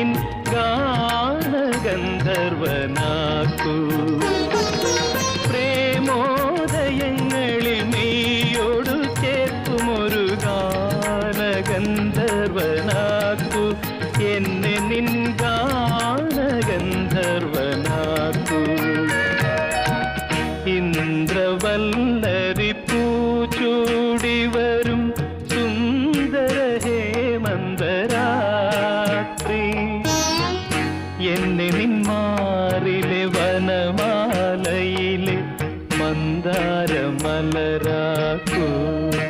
கனவின் கான கந்தர்வனாக்கு பிரேமோதயங்களில் மெய்யோடு கேட்கும் ஒரு கான கந்தர்வனாக்கு என்ன நின் கந்தர்வனாக்கு இந்திரவல்ல എന്നെ നിന്മാറിലെ വനമാലയിലെ മന്ദാരമലരാക്കൂ.